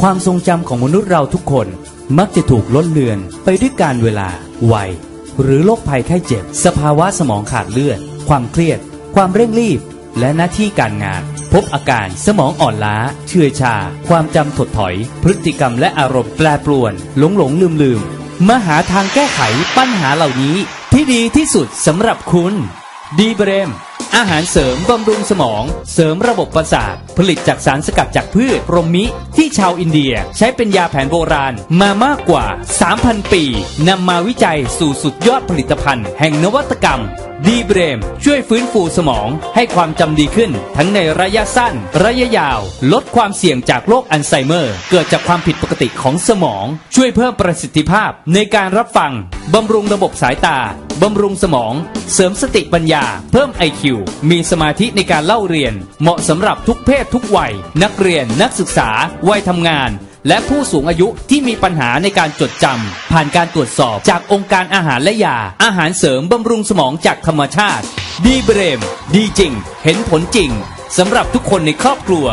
ความทรงจำของมนุษย์เราทุกคนมักจะถูกล้นเลือนไปด้วยการเวลา วัย หรือโรคภัยไข้เจ็บ สภาวะสมองขาดเลือด ความเครียด ความเร่งรีบ และหน้าที่การงาน พบอาการสมองอ่อนล้า เชื่อยชา ความจำถดถอย พฤติกรรมและอารมณ์แปรปรวน หลงหลงลืมลืมมาหาทางแก้ไขปัญหาเหล่านี้ที่ดีที่สุดสำหรับคุณ ดีเบรม อาหารเสริมบำรุงสมอง เสริมระบบประสาท ผลิตจากสารสกัดจากพืชพรมมิ ที่ชาวอินเดียใช้เป็นยาแผนโบราณมามากกว่า 3,000 ปีนำมาวิจัยสู่สุดยอดผลิตภัณฑ์ แห่งนวัตกรรมดีเบรม ช่วยฟื้นฟูสมองให้ความจำดีขึ้น ทั้งในระยะสั้น ระยะยาว ลดความเสี่ยงจากโรคอัลไซเมอร์ เกิดจากความผิดปกติของสมอง ช่วยเพิ่มประสิทธิภาพในการรับฟังบำรุงระบบสายตา บำรุงสมอง เสริมสติปัญญา เพิ่ม IQ มีสมาธิในการเล่าเรียน เหมาะสำหรับทุกเพศทุกวัย นักเรียนนักศึกษา วัยทำงาน และผู้สูงอายุที่มีปัญหาในการจดจำผ่านการตรวจสอบจากองค์การอาหารและยา อาหารเสริมบำรุงสมองจากธรรมชาติ ดีเบรม ดีจริง เห็นผลจริงสำหรับทุกคนในครอบครัว